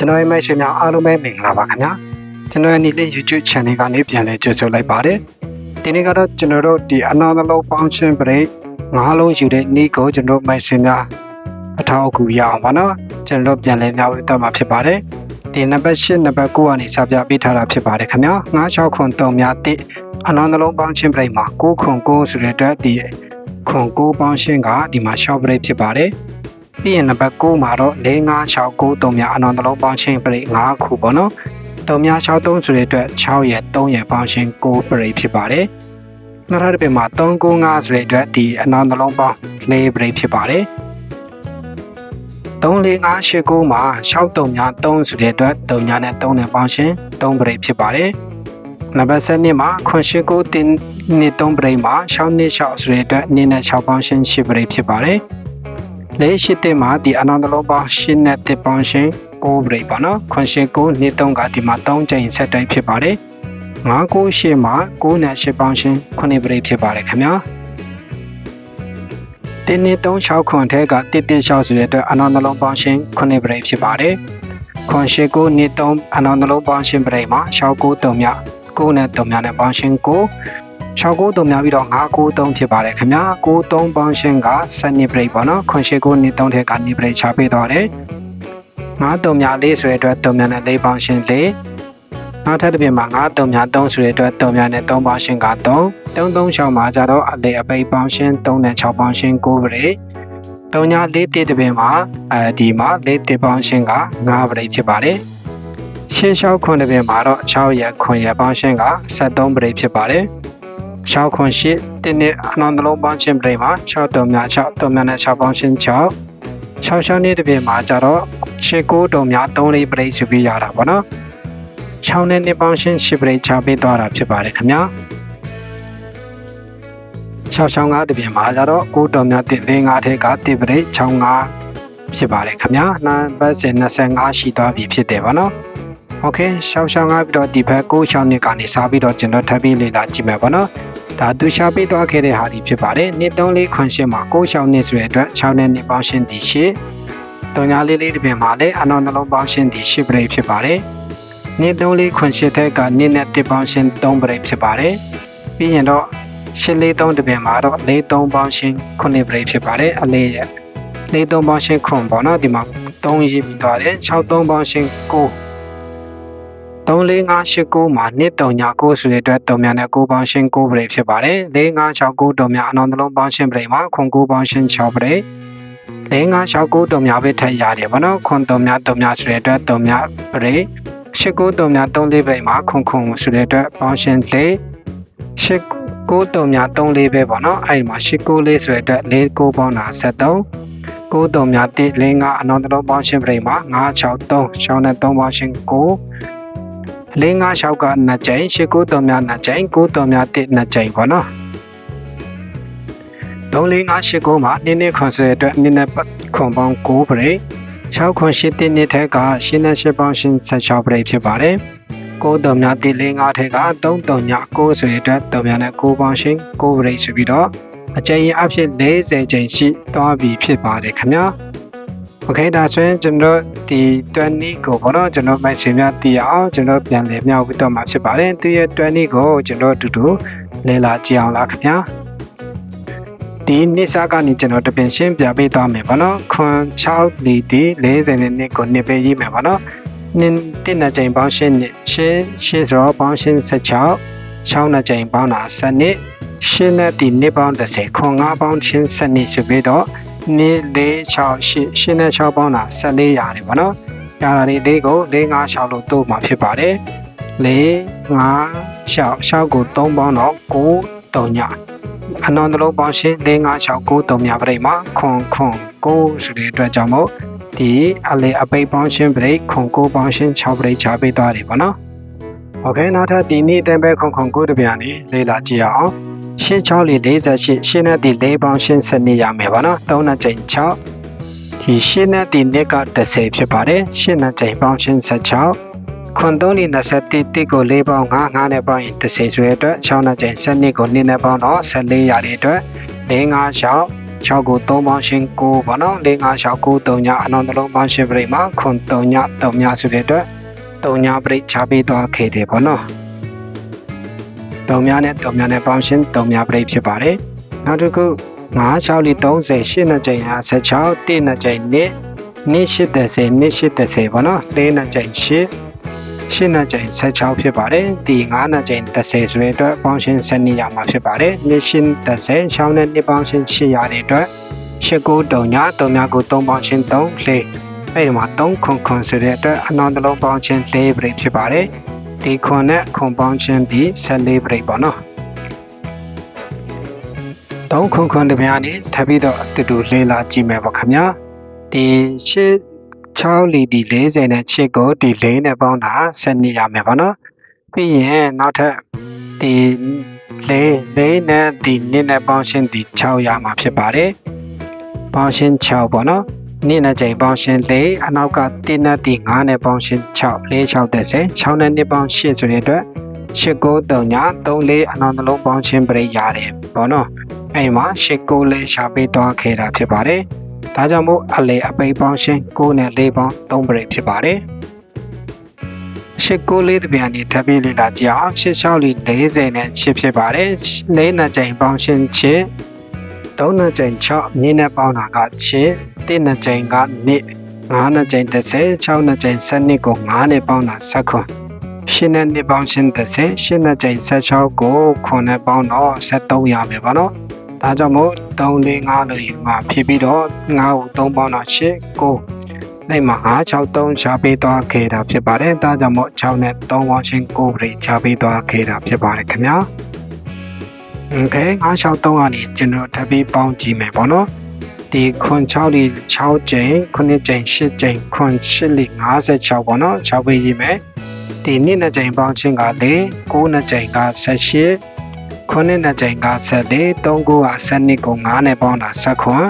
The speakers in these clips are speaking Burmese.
ကျွန်တော်ရဲ့မိတ်ဆွေများအားလုံးပဲမင်္ဂလာပါခင်ဗျာကျွန်တော်ရဲ့နေ့လေး YouTube channel ကနေပြန်လဲကြိုဆိုလိုက်ပါတယ်ဒီနေ့ကတော့ကျွန်တော်တို့ဒီအနာသလုံးပေါင်းချင်း break ငါးလုံးယူတဲ့နေ့ကိုကျွန်တော်မိတ်ဆွေများအထောက်အကူရအောင်ပါနော်ကျွန်တော်ပြန်လဲများဝေတော့မှာဖြစ်ပါတယ်ဒီနံပါတ်8နံပါတ်9ကနေစပြပေးထားတာဖြစ်ပါတယ်ခင်ဗျာ96ခွန်3များတိအနာသလုံးပေါင်းချင်း break မှာ9ခွန်9ဆိုတဲ့အတွက်ဒီခွန်9ပေါင်းချင်းကဒီမှာ short break ဖြစ်ပါတယ် ပြီးရင်နံပါတ်9မှာတော့4569 3များအနန္တလုံးပေါင်းချင်းပရိ5ခုပေါ့နော်3များ63ဆိုတဲ့အတွက်6ရဲ့3ရဲ့ပေါင်းချင်း9ပရိဖြစ်ပါတယ်နောက်ထပ်တစ်ပြင်မှာ395ဆိုတဲ့အတွက်ဒီအနန္တလုံးပေါင်း4ပရိဖြစ်ပါတယ်34589မှာ63များ3ဆိုတဲ့အတွက်3များနဲ့3နဲ့ပေါင်းချင်း3ပရိဖြစ်ပါတယ်နံပါတ်7မှာ989တင်နှစ်3ပရိမှာ6နှစ်6ဆိုတဲ့အတွက်2နဲ့6ပေါင်းချင်း10ပရိဖြစ်ပါတယ် လေးရှိတဲ့မှာဒီအနန္တလုံးပေါင်းရှင်းနဲ့တစ်ပေါင်းရှင်း9 break ပါနော်ခွန်ရှင်း9နှစ်3ကဒီမှာ3ကြိမ်ဆက်တိုက်ဖြစ်ပါတယ်9 9ရှင်းမှာ9နဲ့10ပေါင်းရှင်း9 break ဖြစ်ပါတယ်ခင်ဗျာတင်းနှစ်3 6ခွန်ထဲကတစ်တစ်6ဆိုတဲ့အတွက်အနန္တလုံးပေါင်းရှင်း9 break ဖြစ်ပါတယ်ခွန်ရှင်း9နှစ်3အနန္တလုံးပေါင်းရှင်း break မှာ6 9 3မြ9နဲ့3မြနဲ့ပေါင်းရှင်း9 69တုံများပြီးတော့993ဖြစ်ပါတယ်ခင်ဗျာ93ပေါင်းရှင်းက7 break ပေါ့နော်ခွန်ရှိကိုနှစ်3ထက်ကနေ break ချပေးသွားတယ်9တုံများ4ဆိုတဲ့အတွက်တုံများနဲ့4ပေါင်းရှင်း4နောက်ထပ်တစ်ပြင်မှာ9တုံများ3ဆိုတဲ့အတွက်တုံများနဲ့3ပေါင်းရှင်းက3 336မှာကြတော့အလေအပိတ်ပေါင်းရှင်း3နဲ့6ပေါင်းရှင်း9 break တုံညာ4တစ်တစ်ပြင်မှာအဲဒီမှာ4တစ်ပေါင်းရှင်းက9 break ဖြစ်ပါတယ်ရှင်းလျှောက်ခွန်တစ်ပြင်မှာတော့6ရက်ခွန်ရက်ပေါင်းရှင်းက73 break ဖြစ်ပါတယ် 6ခွန်8တင်းနဲ့အနန္တလုံးပေါင်းချင်းပြိမှာ6တုံများ6တုံများနဲ့6ပေါင်းချင်း6 6 6နှစ်တစ်ပြင်မှာကြတော့6 9တုံများ3လေးပြိစုပြီးရတာပေါ့နော်6နဲ့နှစ်ပေါင်းချင်း10ပြိချပေးသွားတာဖြစ်ပါတယ်ခင်ဗျာ6 6 5တစ်ပြင်မှာကြတော့9တုံများ1 5ထက်က1ပြိ6 5ဖြစ်ပါတယ်ခင်ဗျာနံပါတ်25ရှိသွားပြီဖြစ်တယ်ပေါ့နော်โอเคရှောင်းရှောင်းကားပြီးတော့ဒီဘက်6 6နှစ်ကနေစားပြီးတော့ကျွန်တော်ထပ်ပြီးလေ့လာကြည့်မယ်ပေါ့နော် ဒါသူရှာပေးသွားခဲ့တဲ့ဟာဒီဖြစ်ပါတယ်နှစ်3လေးခွန်ရှင်းမှာ6 6နှစ်ဆိုတဲ့အတွက်6နဲ့နှစ်ပေါင်းရှင်းဒီရှင်းတုံညာလေးလေးတစ်ပြင်မှာလည်းအနောက်နှလုံးပေါင်းရှင်းဒီရှင်းပရိဖြစ်ပါတယ်နှစ်3လေးခွန်ရှင်းတဲ့ကနှစ်နဲ့တစ်ပေါင်းရှင်း3ပရိဖြစ်ပါတယ်ပြီးရင်တော့ရှင်းလေး3တစ်ပြင်မှာတော့လေး3ပေါင်းရှင်း9ပရိဖြစ်ပါတယ်အလေးရဲ့လေး3ပေါင်းရှင်းခွန်ပေါ့နော်ဒီမှာ3ရေးပြီးသွားတယ်6 3ပေါင်းရှင်း9 34589မှာနှစ်တုံညာ9ဆိုတဲ့အတွက်တုံများနဲ့9ပေါင်းရှင်း9ပရိဖြစ်ပါတယ်4569တုံများအနောက်နှလုံးပေါင်းရှင်းပရိမှာခွန်9ပေါင်းရှင်း6ပရိ4569တုံများပဲထပ်ရတယ်ဗောနော်ခွန်တုံများတုံများဆိုတဲ့အတွက်တုံများပရိ89တုံများ3လေးပရိမှာခွန်ခွန်ဆိုတဲ့အတွက်ပေါင်းရှင်း4 89တုံများ3လေးပဲဗောနော်အဲ့ဒီမှာ89လေးဆိုတဲ့အတွက်4 9ပေါင်းတာ73 9တုံများ1 4 5အနောက်နှလုံးပေါင်းရှင်းပရိမှာ963 6နဲ့3ပေါင်းရှင်း9 ၄၅၆ကနှစ်ကြိမ်၈၉တုံများနှစ်ကြိမ်၉တုံများတစ်နှစ်ကြိမ်ပေါ့နော်3 4 5 8 9မှာနင်းနေခွန်ဆိုတဲ့အတွက်နင်းနေခွန်ပေါင်း9ပရိ6ခွန်8တစ်နှစ်ထက်ကရှင်းနဲ့8ပေါင်းရှင်း16ပရိဖြစ်ပါတယ်9တုံများတစ်၄၅ထက်က3တုံများ9ဆိုတဲ့အတွက်တုံများနဲ့9ပေါင်းရှင်း9ပရိဆိုပြီးတော့အကြိမ်အဖြစ်40ကြိမ်ရှိသွားပြီဖြစ်ပါတယ်ခင်ဗျာ okay ဒါဆိုရင်ကျွန်တော်ဒီ20ကိုဘောနော်ကျွန်တော်မိုက်ရှင်များတည်အောင်ကျွန်တော်ပြန်လည်မြောက်ပြီးတော့မှာဖြစ်ပါတယ်သူရဲ့20ကိုကျွန်တော်အတူတူလဲလာကြည့်အောင်လားခင်ဗျာဒီနှစ်စားကနေကျွန်တော်တပင်ရှင်းပြပေးသွားမယ်ဗောနော်ခွန်6ဒီဒီ40နှစ်ကိုနှစ်ပဲရေးမယ်ဗောနော်နင်းတင်တဲ့ချိန်ပေါင်းရှင်းနှစ်ချင်းရှင်းဆိုပေါင်းရှင်း16 6နှစ်ချိန်ပေါင်းတာ7နှစ်ရှင်းတဲ့ဒီနှစ်ပေါင်း30ခွန်9ပေါင်းရှင်း7နှစ်ဆိုပြီးတော့ နေ့4 6 8 8နဲ့6ပေါင်းတာ14ရတယ်ဗောနော်။ရာတွေလေးကို4 5 6လို့တိုးမှာဖြစ်ပါတယ်။4 5 6 6ကို3ပေါင်းတော့9 3ညအနန္တလုံးပေါင်းရှင်း4 5 6 9 3ညပြိမှာခွန်ခွန်9ဆိုတဲ့အတွက်ကြောင့်မို့ဒီအလေအပိတ်ပေါင်းရှင်းပြိခွန်9ပေါင်းရှင်း6ပြိချပေးသွားတယ်ဗောနော်။ Okay နောက်ထပ်ဒီနေ့တန်ပဲခွန်ခွန်9တပြန်လေးလေ့လာကြည့်အောင်။ ရှင်း6လေး48ရှင်းနဲ့ဒီ4ပေါင်းရှင်း7နေရမယ်ပါနော်3နဲ့ချိန်6ဒီရှင်းနဲ့ဒီနှစ်က30ဖြစ်ပါတယ်ရှင်းနဲ့ချိန်ပေါင်းရှင်း16ခွန်3လေး21တိကို4ပေါင်း5 5နဲ့ပေါင်းရင်30ဆိုရတဲ့အတွက်6နဲ့ချိန်7နှစ်ကို2နဲ့ပေါင်းတော့14ရတဲ့အတွက်4 5 6 6ကို3ပေါင်းရှင်း9ပေါ့နော်4 5 6 9 3ညအနောင်တစ်လုံးပေါင်းရှင်းပရိတ်မှာခွန်3ည3ညဆိုတဲ့အတွက်3ညပရိတ်ချပေးသွားခဲ့တယ်ပေါ့နော် 3ညနဲ့3ညနဲ့ပေါင်းရှင်း3ညပရိတ်ဖြစ်ပါတယ်နောက်တစ်ခု9 6လီ30 8နှစ်ကြိမ်ဟာ16 1နှစ်ကြိမ်နဲ့နေ့80နေ့80ပေါ့နော်4နှစ်ကြိမ်8ရှင်းနှစ်ကြိမ်16ဖြစ်ပါတယ်ဒီ9နှစ်ကြိမ်30ဆိုတဲ့အတွက်ပေါင်းရှင်း7နှစ်ရမှာဖြစ်ပါတယ်နေ့ရှင်း30ရှောင်းနဲ့နှစ်ပေါင်းရှင်း8ရတဲ့အတွက်8ကိုတုံညာတုံညာကို3ပေါင်းရှင်း3လေအဲ့ဒီမှာ3ခွန်ခွန်ဆိုတဲ့အတွက်အနောင်တစ်လုံးပေါင်းရှင်း4ပြိဖြစ်ပါတယ် ဒီခွန်နဲ့ခွန်ပေါင်းရှင်းဒီ14ပြိပေါ့နော်3ခွန်ခွန်တပြားနေထပ်ပြီးတော့အတူတူလေးလာကြည့်မယ်ပေါ့ခင်ဗျာဒီရှစ်6လီဒီ40နဲ့ချစ်ကိုဒီ4နဲ့ပေါင်းတာ7နှစ်ရမယ်ပေါ့နော်ပြီးရင်နောက်ထပ်ဒီ4 4နဲ့ဒီ2နဲ့ပေါင်းရှင်းဒီ6ရမှာဖြစ်ပါတယ်ပေါင်းရှင်း6ပေါ့နော် နေ့နဲ့ချိန်ပေါင်းရှင်း4အနောက်က1နဲ့ဒီ9နဲ့ပေါင်းရှင်း6 4 6 30 6နဲ့2ပေါင်း8ဆိုတဲ့အတွက်8 9 3ည3 4အနောက်နှလုံးပေါင်းချင်းပြိရတယ်ပေါ့နော်အဲ့မှာ8 9လေးရှာပေးသွားခဲ့တာဖြစ်ပါတယ်ဒါကြောင့်မို့အလေအပိတ်ပေါင်းရှင်း9နဲ့4ပေါင်း3ပြိဖြစ်ပါတယ်ရှစ်ကိုလေးတပြန်နေထပ်ပြီးလေ့လာကြည့်အောင်ရှစ်ချောက်လီ40နဲ့ချစ်ဖြစ်ပါတယ်၄နှစ်ကြိမ်ပေါင်းရှင်းချစ် ၃နှစ်ကြိမ်6နည်းနဲ့ပေါင်းတာကချစ်၁နှစ်ကြိမ်ကနှစ်၅နှစ်ကြိမ်30 6နှစ်ကြိမ်7ကို9နဲ့ပေါင်းတာဆက်ခွန်ရှင်းနဲ့နှစ်ပေါင်းရှင်း30ရှင်းနှစ်ကြိမ်16ကိုခွန်နဲ့ပေါင်းတော့73ရမယ်ပါနော်ဒါကြောင့်မို့3 4 5လို့ယူမှာဖြစ်ပြီးတော့9ကို3ပေါင်းတော့8 9အဲ့မှာ963ရှားပေးသွားခဲ့တာဖြစ်ပါတယ်ဒါကြောင့်မို့6နဲ့3ပေါင်းရှင်း9ပြိရှားပေးသွားခဲ့တာဖြစ်ပါတယ်ခင်ဗျာ okay 963ကနေကျွန်တော်ထပ်ပြီးပေါင်းကြည့်မယ်ပေါ့နော်ဒီခွန်6လေး6ကျိန်9ကျိန်10ကျိန်ခွန်10လေး56ပေါ့နော်6ပေးရေးမယ်ဒီနှစ်နှစ်ကျိန်ပေါင်းခြင်းကလေ9နှစ်ကျိန်က18ခွန်နှစ်ကျိန်က14 3ကိုက12ကို9နဲ့ပေါင်းတာ7ခွန်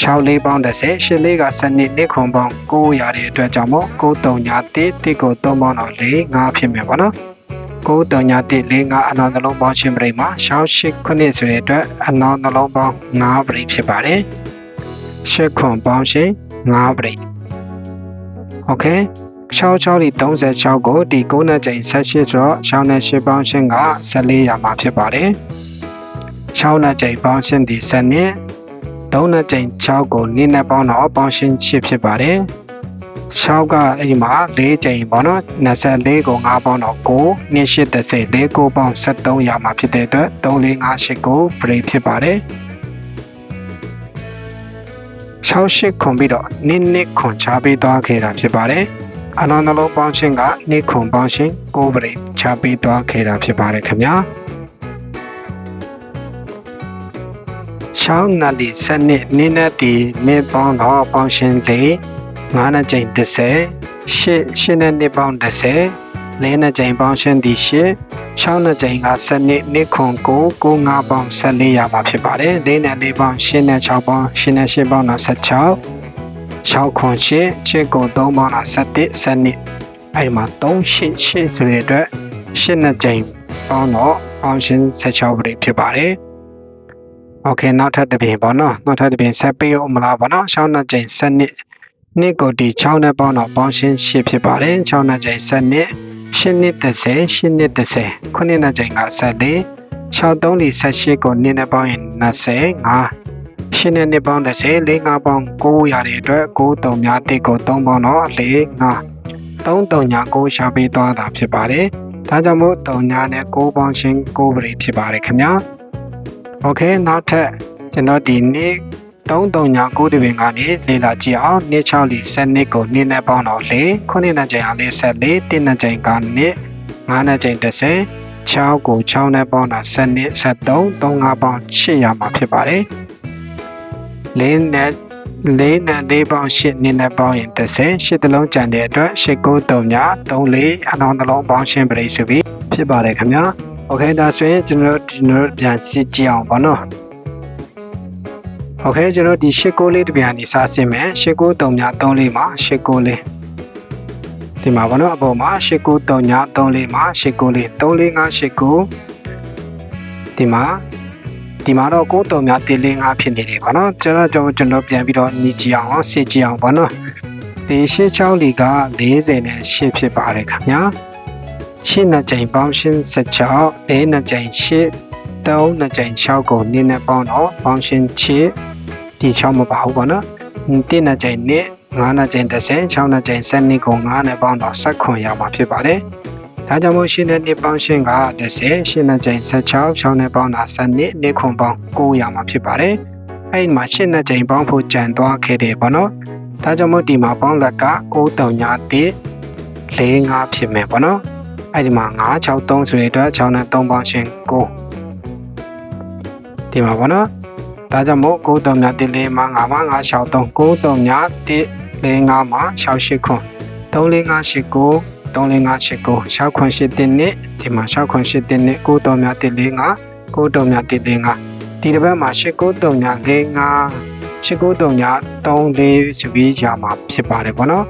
6လေးပေါင်း30 8လေးက12နှစ်ခွန်ပေါင်း900ရတဲ့အတွက်ကြောင့်မို့9 3ညာ1 1ကို3ပေါင်းတော့4 5ဖြစ်မယ်ပေါ့နော် 9တောင်ညာတိ၄5အနောင်နှလုံးပေါင်းချင်းပရိမှာရှောင်းရှိခုနှစ်ဆိုတဲ့အတွက်အနောင်နှလုံးပေါင်း9ပရိဖြစ်ပါတယ်။ရှစ်ခွန်ပေါင်းချင်း9ပရိ။ Okay 6636ကိုဒီ9နဲ့ချိန်78ဆိုတော့6နဲ့8ပေါင်းချင်းက14ရာမှာဖြစ်ပါတယ်။6နဲ့ချိန်ပေါင်းချင်းဒီ7နဲ့3နဲ့ချိန်6ကို2နဲ့ပေါင်းတော့ပေါင်းချင်း8ဖြစ်ပါတယ်။ 6ကအဲ့ဒီမှာ4ချိန်ပေါ့နော်24ကို5ပေါင်းတော့9 2 8 30 4 9ပေါင်း73ရမှာဖြစ်တဲ့အတွက်3 4 5 8ကို break ဖြစ်ပါတယ်68ခွန်ပြီးတော့နည်းနည်းခွန်ချပေးသွားခဲ့တာဖြစ်ပါတယ်အနောင်နှလုံးပေါင်းခြင်းကနေခုံပေါင်းခြင်းကိုပရိချပေးသွားခဲ့တာဖြစ်ပါတယ်ခင်ဗျာရှောင်းနာလီစနစ်နင်းနဲ့တီနေပေါင်းတော့ပေါင်းခြင်းလေး ငါးနှစ်ကြိမ်30ရှစ်ရှစ်နဲ့နှစ်ပေါင်း30လေးနှစ်ကြိမ်ပေါင်းခြင်းဒီရှစ်6နှစ်ကြိမ်ကစနစ်နှစ်ခွန်ကိုကို9ပေါင်း14ရမှာဖြစ်ပါတယ်လေးနဲ့လေးပေါင်းရှစ်နဲ့6ပေါင်းရှစ်နဲ့8ပေါင်းတော့16 6ခွန်8 8ကို3ပေါင်းတာ17 7အဲ့ဒီမှာ3 8 8ဆိုတဲ့အတွက်8နှစ်ကြိမ်ပေါင်းတော့ပေါင်းရှင်း16ပြည့်ဖြစ်ပါတယ်။ Okay နောက်ထပ်တစ်ပြင်ပေါ့နော်နောက်ထပ်တစ်ပြင်ဆက်ပေးအောင်မလားပေါ့နော်6နှစ်ကြိမ်7နှစ် နှစ်ကိုဒီ6နဲ့ပေါင်းတော့ပေါင်းရှင်း8ဖြစ်ပါတယ်6နှစ်ကြိမ်7နှစ်8နှစ်30 8နှစ်30ခုနှစ်နှစ်ကြိမ်က14 6 3 18ကိုနှစ်နဲ့ပေါင်းရင်25ရှင်းတဲ့နှစ်ပေါင်း30 4 5ပေါင်း9ရတဲ့အတွက်9 3များတစ်ကို3ပေါင်းတော့4 5 3 3ညာ9ရှာပေးသွားတာဖြစ်ပါတယ်။ဒါကြောင့်မို့3ညာနဲ့9ပေါင်းရှင်း9ပရိဖြစ်ပါတယ်ခင်ဗျာ။ Okay နောက်ထပ်ကျွန်တော်ဒီနေ့ 339တပင်ကနေလေလာကြည့်အောင်နေ့6လ7နှစ်ကိုနေ့နဲ့ပေါင်းတော့လေ9နှစ်ကြိမ်အားလေး74တင်းနှစ်ကြိမ်ကနေ့9နှစ်ကြိမ်30 6ကို6နဲ့ပေါင်းတာ7နှစ်73 35ပေါင်း800မှာဖြစ်ပါတယ်။လေးနဲ့လေးနဲ့လေးပေါင်း8နှစ်နဲ့ပေါင်းရင်30 8တလုံးကျန်တဲ့အတွက်893 34အနောင်တလုံးပေါင်းရှင်းပြိဆိုပြီးဖြစ်ပါတယ်ခင်ဗျာ။ Okay ဒါဆိုရင်ကျွန်တော်တို့ဒီနေ့ပြန်စစ်ကြည့်အောင်ပါနော်။ โอเคကျွန်တော်ဒီရှစ်ကိုလေးတပြန်နေစားစင်မယ်ရှစ်ကို3ည3လေးမှာရှစ်ကိုလေးဒီမှာဘာလို့အပေါ်မှာရှစ်ကို3ည3လေးမှာရှစ်ကိုလေး3လေး5ရှစ်ကိုဒီမှာ ဒီမှာတော့ကိုးတုံများတစ်လေးငါဖြစ်နေတယ်ပေါ့နော်ကျွန်တော်ကျွန်တော်ကျွန်တော်ပြန်ပြီးတော့ညီကြည့်အောင်စစ်ကြည့်အောင်ပေါ့နော်ဒီရှစ်ချောင်းလီက40နဲ့8ဖြစ်ပါတယ်ခင်ဗျာရှစ်နှစ်ကြိမ်ပေါင်းရှင်း16လေးနှစ်ကြိမ်8 3နှစ်ကြိမ်6ကိုနင်းနဲ့ပေါင်းတော့ပေါင်းရှင်း8 ဒီ6မပါဘူးပေါ့နော်တစ်နှစ်ကြိမ်နဲ့9နှစ်ကြိမ်30 6နှစ်ကြိမ်7ကို9နဲ့ပေါင်းတော့19ရောက်မှာဖြစ်ပါတယ်ဒါကြောင့်မို့ရှင်းတဲ့နှစ်ပေါင်းရှင်းက30ရှင်းတဲ့ချိန်16 6နဲ့ပေါင်းတာ7နှစ်နှစ်ခွန်ပေါင်း9ရမှာဖြစ်ပါတယ်။အဲ့ဒီမှာရှင်းတဲ့ချိန်ပေါင်းဖို့ကြံသွားခဲ့တယ်ပေါ့နော်။ဒါကြောင့်မို့ဒီမှာပေါင်းလက်က9တုံညာ1 4 5ဖြစ်မယ်ပေါ့နော်။အဲ့ဒီမှာ9 6 3ဆိုတဲ့အတွက်6နဲ့3ပေါင်းရှင်း9ဒီမှာပေါ့နော်။ ဒါကြောင့်မို့9တုံညာ1 4 5 5 5 6 3 9တုံညာ1 4 5မှာ6 8ခွန်3 4 5 8 9 3589 698တင်းနဲ့ဒီမှာ698တင်းနဲ့9တော်များ145 9တော်များ145ဒီတစ်ပတ်မှာ89တော်များ45 89တော်များ34ဆိုပြီးရမှာဖြစ်ပါတယ်ပေါ့နော်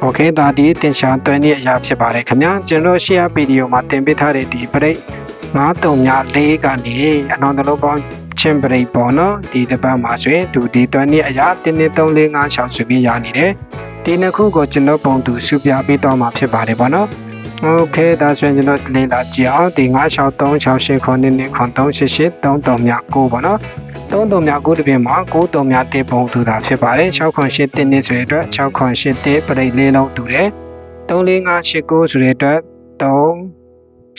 โอเคဒါဒီတင်ရှားတွဲနေအရာဖြစ်ပါတယ်ခင်ဗျာကျွန်တော် share ဗီဒီယိုမှာတင်ပေးထားတဲ့ဒီပရိတ်9တုံများ4ကနေအနောက်တစ်လုံးပေါင်း ချင်းပရိတ်ပေါ့နော်ဒီတစ်ပတ်မှာဆိုရင်ဒူဒီတွဲနေအရာ1 2 3 4 5 6ဆိုပြီးရနေတယ်ဒီနှစ်ခုကိုကျွန်တော်ပုံတူစုပြပေးတော့မှာဖြစ်ပါတယ်ဗောနော်။ Okay ဒါဆိုရင်ကျွန်တော်လေ့လာကြည့်အောင်ဒီ96368ခုနှစ်နှစ်ခွန်388 33မြ9ဗောနော်။33မြ9တပြင်မှာ93မြတေပုံတူတာဖြစ်ပါတယ်။6ခွန်8တင်းနှစ်ဆိုတဲ့အတွက်6ခွန်8တေပရိတ်လေးလုံးတူတယ်။34589ဆိုတဲ့အတွက်3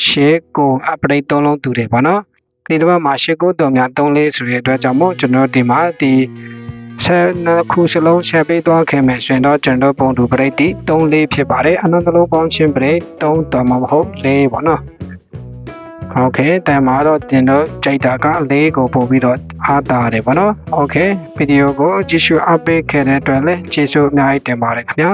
8 9အပရိတ်3လုံးတူတယ်ဗောနော်။ ဒီတစ်ပတ်မှာ89မြ34ဆိုတဲ့အတွက်ကြောင့်မို့ကျွန်တော်ဒီမှာဒီဆက်နှစ်ခုစလုံးချက်ပေးသွားခဲ့မယ်ဆိုရင်တော့ကျွန်တော်ပုံတူပရိတ်တီ3လေးဖြစ်ပါတယ်အနန္တလုံးပေါင်းချင်းပရိတ်3တော်မှာမဟုတ်4ပေါ့နော်โอเคတန်မှာတော့ကျွန်တော်ကြိုက်တာက4ကိုပို့ပြီးတော့အားတာတယ်ပေါ့နော်โอเคဗီဒီယိုကိုကြည့်ရှုအပ်ပေးခဲ့တဲ့အတွက်လည်းကျေးဇူးအများကြီးတင်ပါတယ်ခင်ဗျာ